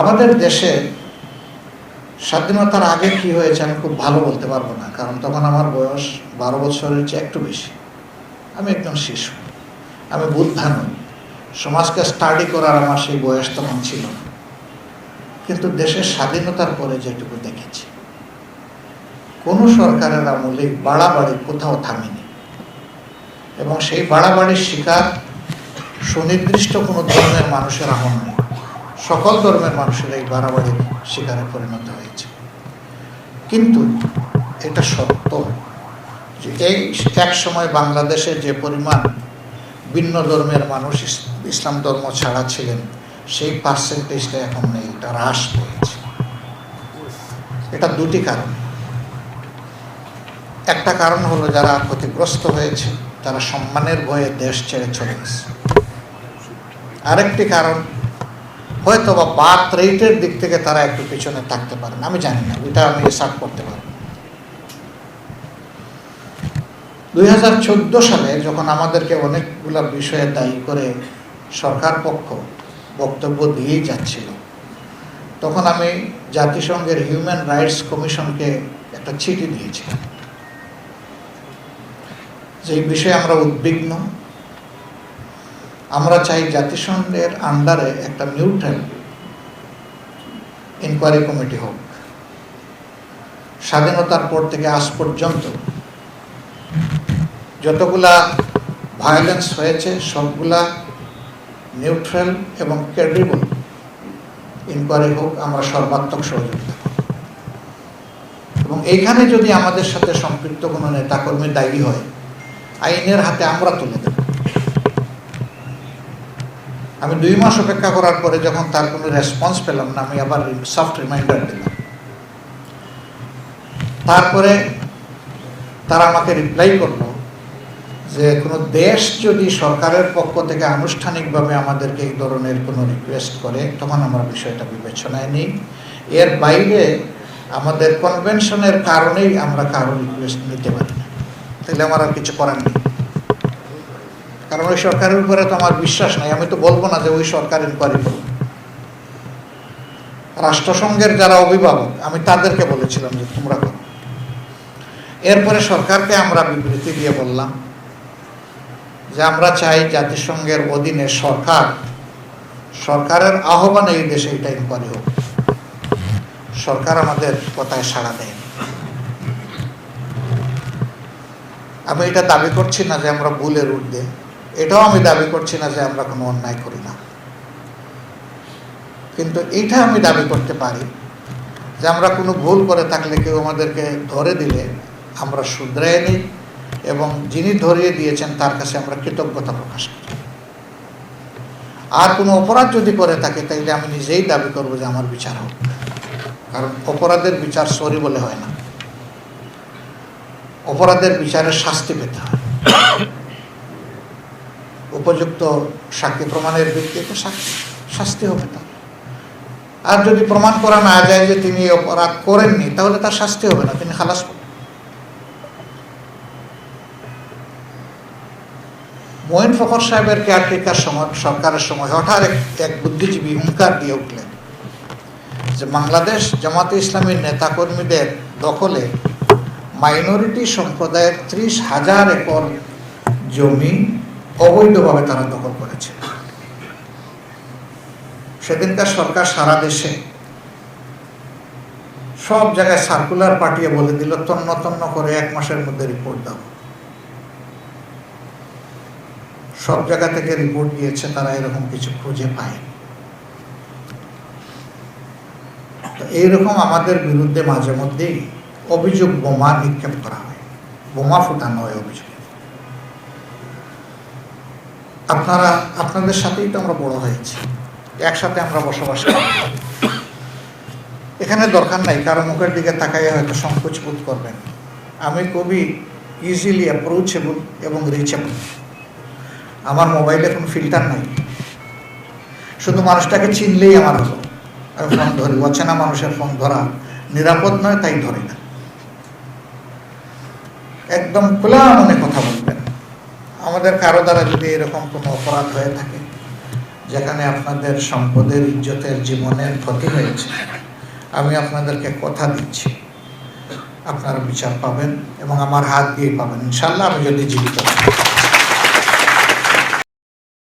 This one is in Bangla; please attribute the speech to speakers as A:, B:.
A: আমাদের দেশে স্বাধীনতার আগে কি হয়েছে আমি খুব ভালো বলতে পারব না, কারণ তখন আমার বয়স বারো বছরের চেয়ে একটু বেশি। আমি একদম শিশু, আমি বুদ্ধা নই সমাজকে স্টাডি করার আমার সেই বয়স তখন ছিল না। কিন্তু দেশের স্বাধীনতার পরে যেটুকু দেখেছি, কোনো সরকারের আমলে বাড়াবাড়ি কোথাও থামেনি। এবং সেই বাড়াবাড়ির শিকার সুনির্দিষ্ট কোনো ধরনের মানুষের আমল সকল ধর্মের মানুষের এই বাড়াবাড়ির শিকারে পরিণত হয়েছে। কিন্তু এটা সত্য যে এই এক সময় বাংলাদেশে যে পরিমাণ ভিন্ন ধর্মের মানুষ ইসলাম ধর্ম ছাড়া ছিলেন, সেই পার্সেন্টেজটা এখন নেই, এটা হ্রাস পেয়েছে। এটা দুটি কারণ। একটা কারণ হলো যারা ক্ষতিগ্রস্ত হয়েছে, তারা সম্মানের ভয়ে দেশ ছেড়ে চলে গেছে। আরেকটি কারণ হয়তো বা বার্থ রেটের দিক থেকে তারা একটু পিছনে থাকতে পারেন, আমি জানি না, এটা আমি হিসাব করতে পারব দুই হাজার সালে যখন আমাদেরকে অনেকগুলো বিষয়ে দায়ী করে সরকার পক্ষ বক্তব্য দিয়েই যাচ্ছিল, তখন আমি জাতিসংঘের হিউম্যান রাইটস কমিশনকে একটা চিঠি দিয়েছিলাম। যে বিষয়ে আমরা উদ্বিগ্ন আমরা চাই জাতিসংঘের আন্ডারে একটা নিউট্রাল ইনকোয়ারি কমিটি হোক। স্বাধীনতার পর থেকে আজ পর্যন্ত যতগুলা ভায়োলেন্স হয়েছে, সবগুলা নিউট্রাল এবং ক্রেডিবল ইনকোয়ারি হোক, আমরা সর্বাত্মক সহযোগিতা এবং এইখানে যদি আমাদের সাথে সম্পৃক্ত কোনো নেতাকর্মী দায়ী হয়, আইনের হাতে আমরা তুলে দেব। আমি দুই মাস অপেক্ষা করার পরে যখন তার কোনো রেসপন্স পেলাম না, আমি আবার সফট রিমাইন্ডার দিলাম। তারপরে তারা আমাকে রিপ্লাই করল যে, কোনো দেশ যদি সরকারের পক্ষ থেকে আনুষ্ঠানিকভাবে আমাদেরকে এই ধরনের কোনো রিকোয়েস্ট করে, তখন আমরা বিষয়টা বিবেচনায় নিই। এর বাইরে আমাদের কনভেনশনের কারণেই আমরা কারও রিকোয়েস্ট নিতে পারি না। তাহলে আমার আর কিছু করার নেই। কারণ ওই সরকারের উপরে তো আমার বিশ্বাস নাই, আমি তো বলব না যে ওই সরকার ইনকোয়ারি করবে রাষ্ট্রসংঘের যারা অভিভাবক, আমি তাদেরকে বলেছিলাম যে তোমরা করো। এরপরে সরকারকে আমরা বিবৃতি দিয়ে বললাম যে আমরা চাই জাতিসংঘের অধীনে সরকার, সরকারের আহ্বানে এই দেশে এটা ইনকোয়ারি হোক। সরকার আমাদের কথায় সাড়া দেয় আমি এটা দাবি করছি না যে আমরা ভুলের ঊর্ধ্বে। এটাও আমি দাবি করছি না যে আমরা কোনো অন্যায় করি না। কিন্তু এইটা আমি দাবি করতে পারি যে আমরা কোনো ভুল করে থাকলে কেউ আমাদেরকে ধরে দিলে আমরা শুধরাই নিই এবং যিনি ধরিয়ে দিয়েছেন তার কাছে আমরা কৃতজ্ঞতা প্রকাশ করি। আর কোনো অপরাধ যদি করে থাকে, তাইলে আমি নিজেই দাবি করব যে আমার বিচার হোক। কারণ অপরাধের বিচার সরি বলে হয় না। অপরাধের বিচারের শাস্তি পেতে হয়। উপযুক্ত সাক্ষী, প্রমাণের ভিত্তিতে শাস্তি হবে তার। আর যদি প্রমাণ করা না যায় যে তিনি অপরাধ করেননি, তাহলে তার শাস্তি হবে না, তিনি খালাস মঈন ফখর সাহেবের কেয়ারটেকার সময় সরকারের সময় হঠাৎ এক বুদ্ধিজীবী হুঙ্কার দিয়ে উঠলেন যে বাংলাদেশ জামাতে ইসলামীর নেতাকর্মীদের দখলে মাইনরিটি সম্প্রদায়ের ত্রিশ হাজার একর জমি অবৈধভাবে তারা দখল করেছে। সেদিনকার সরকার সারা দেশে সব জায়গায় সার্কুলার পাঠিয়ে বলে দিল, তন্ন তন্ন করে এক মাসের মধ্যে রিপোর্ট দাও। সব জায়গা থেকে রিপোর্ট দিয়েছে, তারা এরকম কিছু খুঁজে পায় তো এইরকম আমাদের বিরুদ্ধে মাঝে মধ্যেই অভিযোগ বোমা নিক্ষেপ করা হয়। বোমা ফুটানো হয় অভিযোগ। আপনারা, আপনাদের সাথেই তো আমরা বড় হয়েছি। একসাথে আমরা বসবাস করি। এখানে দরকার নাই, কারও মুখের দিকে তাকাইয়ে হয়তো সংকোচ বোধ করবেন। আমি খুবই ইজিলি অ্যাপ্রোচেবল এবং রিচেবল আমার মোবাইলে কোনো ফিল্টার নাই। শুধু মানুষটাকে চিনলেই আমার হলো। আমি ফোন ধরি, অচেনা মানুষের ফোন ধরা নিরাপদ নয়, তাই ধরি না। একদম খোলা মনে কথা বলবেন। আমাদের কারও দ্বারা যদি এরকম কোনো অপরাধ হয়ে থাকে, যেখানে আপনাদের সম্পদের, ইজ্জতের জীবনের ক্ষতি হয়েছে, আমি আপনাদেরকে কথা দিচ্ছি। আপনারা বিচার পাবেন এবং আমার হাত দিয়ে পাবেন। ইনশাল্লাহ আমি যদি জীবিত থাকি।